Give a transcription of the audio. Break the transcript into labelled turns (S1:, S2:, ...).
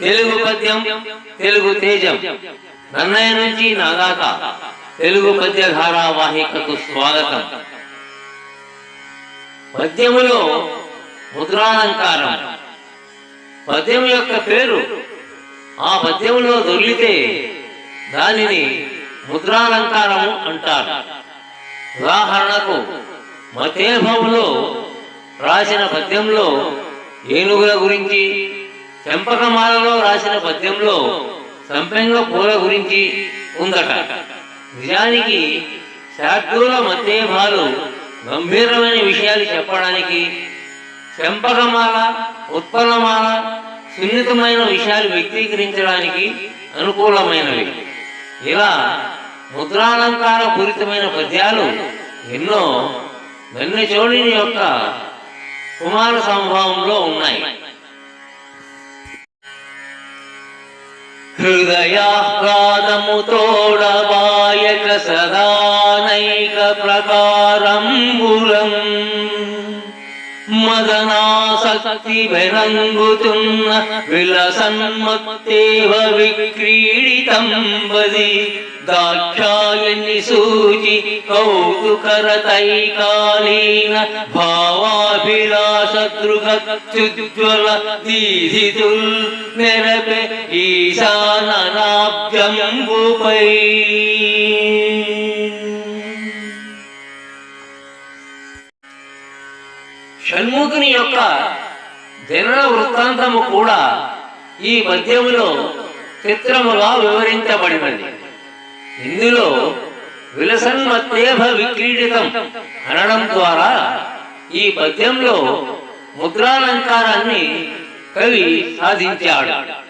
S1: తెలుగు పద్యం తెలుగు తేజం. నన్నయ్య నుంచి నాగాక తెలుగు పద్య ధారావాహికకు స్వాగతం. పద్యములో ముద్రాలంకారం. పద్యం యొక్క పేరు ఆ పద్యములో దొర్లితే దానిని ముద్రాలంకారము అంటారు. ఉదాహరణకు మతేభంలో రాసిన పద్యంలో ఏనుగుల గురించి చెంపకమాలలో రాసిన పద్యంలో సంపెంగ పూల గురించి ఉందట. నిజానికి శార్దూల మధ్యభాలు గంభీరమైన విషయాలు చెప్పడానికి చెంపకమాల ఉత్పన్నమాల సున్నితమైన విషయాలు వ్యక్తీకరించడానికి అనుకూలమైనవి. ఇలా ముద్రాలంకార పూరితమైన పద్యాలు ఎన్నో గన్నెచోళిని యొక్క కుమార సంభవంలో ఉన్నాయి. हृदयाह्लादमुतोयक सदानैकप्रकारम् मुलम् మదనాసక్తి వెరంగుతున్న విలసన్మత్తేవ విక్రీడితం వది దాక్షాయణి సూచి కౌతుకరతైకాలీన భావాభిలాషదృగత్యుజ్వల దీధితుల్ నెరపే ఈశానాబ్జంబుపై షణ్ముఖుని యొక్క జనన వృత్తాంతము కూడా ఈ పద్యములో చిత్రముగా వివరించబడినది. ఇందులో విలసన్మత్తేభ విక్రీడితం అనడం ద్వారా ఈ పద్యంలో ముద్రాలంకారాన్ని కవి సాధించాడు.